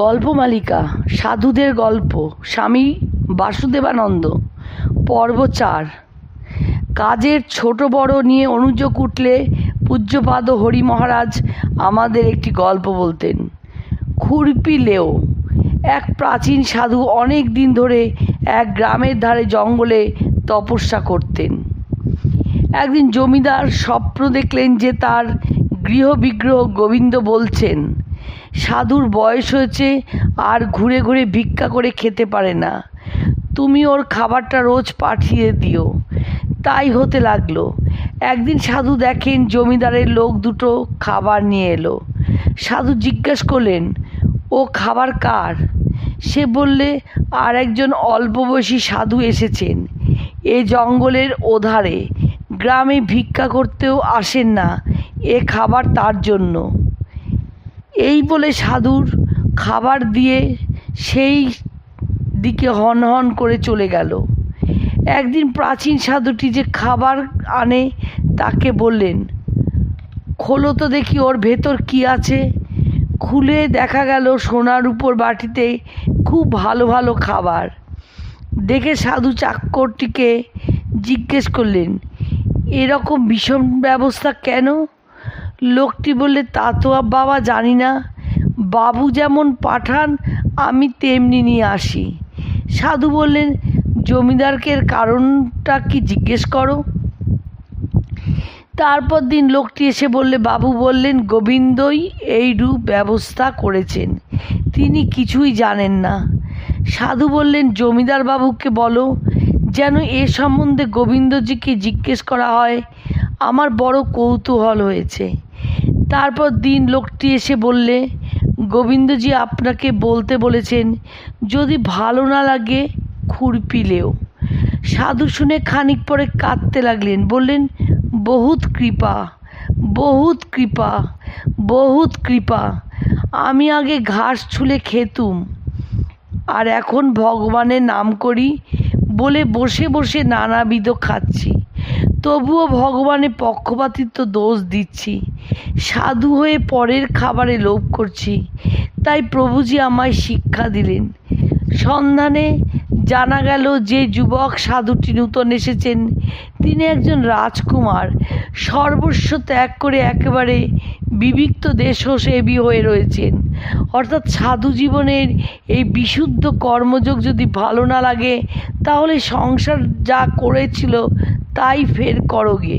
গল্পমালিকা সাধুদের গল্প, স্বামী বাসুদেবানন্দ, পর্ব চার। কাজের ছোট বড় নিয়ে অনুযোগ উঠলে পূজ্যপাদ হরি মহারাজ আমাদের একটি গল্প বলতেন। খুরপি লেও, এক প্রাচীন সাধু অনেক দিন ধরে এক গ্রামের ধারে জঙ্গলে তপস্যা করতেন। একদিন জমিদার স্বপ্ন দেখলেন যে তার গৃহবিগ্রহ গোবিন্দ বলছেন সাধুর বয়স হয়েছে, আর ঘুরে ঘুরে ভিক্ষা করে খেতে পারে না। তুমি ওর খাবারটা রোজ পাঠিয়ে দিও। তাই হতে লাগল। একদিন সাধু দেখেন জমিদারের লোক দুটো খাবার নিয়ে এলো। সাধু জিজ্ঞেস করলেন, ও খাবার কার? সে বললে, আর একজন অল্প বয়সী সাধু এসেছেন। এ জঙ্গলের ওধারে। গ্রামে ভিক্ষা করতেও আসেন না। এ খাবার তার জন্য। এই বলে সাধুর খাবার দিয়ে সেই দিকে হন হন করে চলে গেল। একদিন প্রাচীন সাধুটি যে খাবার আনে তাকে বললেন, খোলো তো দেখি ওর ভেতর কি আছে। খুলে দেখা গেল সোনার উপর বাটিতে খুব ভালো ভালো খাবার। দেখে সাধু চাক্করটিকে জিজ্ঞেস করলেন, এরকম ভীষণ ব্যবস্থা কেন? লোকটি বললে, তা তো বাবা জানি না। বাবু যেমন পাঠান, আমি তেমনি নিয়ে আসি। সাধু বললেন, জমিদারকে কারণটা কি জিজ্ঞেস করো? তারপর দিন লোকটি এসে বললে, বাবু বললেন, গোবিন্দই এই রূপ ব্যবস্থা করেছেন। তিনি কিছুই জানেন না। সাধু বললেন, জমিদার বাবুকে বলো, যেন এ সম্বন্ধে গোবিন্দজিকে জিজ্ঞেস করা হয়। আমার বড় কৌতূহল হয়েছে। তারপর দিন লোকটি এসে বললে, গোবিন্দজি আপনাকে বলতে বলেছেন, যদি ভালো না লাগে খুরপিলেও সাধু শুনে খানিক পরে কাঁদতে লাগলেন, বললেন, বহুত কৃপা বহুত কৃপা বহুত কৃপা। আমি আগে ঘাস ছুলে খেতুম, আর এখন ভগবানের নাম করি বলে বসে বসে নানাবিধ খাচ্ছি। তবুও ভগবানের পক্ষপাতিত্ব দোষ দিচ্ছি। সাধু হয়ে পরের খাবারে লোভ করছি। তাই প্রভুজি আমায় শিক্ষা দিলেন। সন্ধানে জানা গেল যে যুবক সাধুটি নূতন এসেছেন, তিনি একজন রাজকুমার। সর্বস্ব ত্যাগ করে একেবারে বিবিক্ত দেশসেবী হয়ে রয়েছেন। অর্থাৎ সাধু জীবনের এই বিশুদ্ধ কর্মযোগ যদি ভালো না লাগে, তাহলে সংসার যা করেছিল তাই ফের করো গে।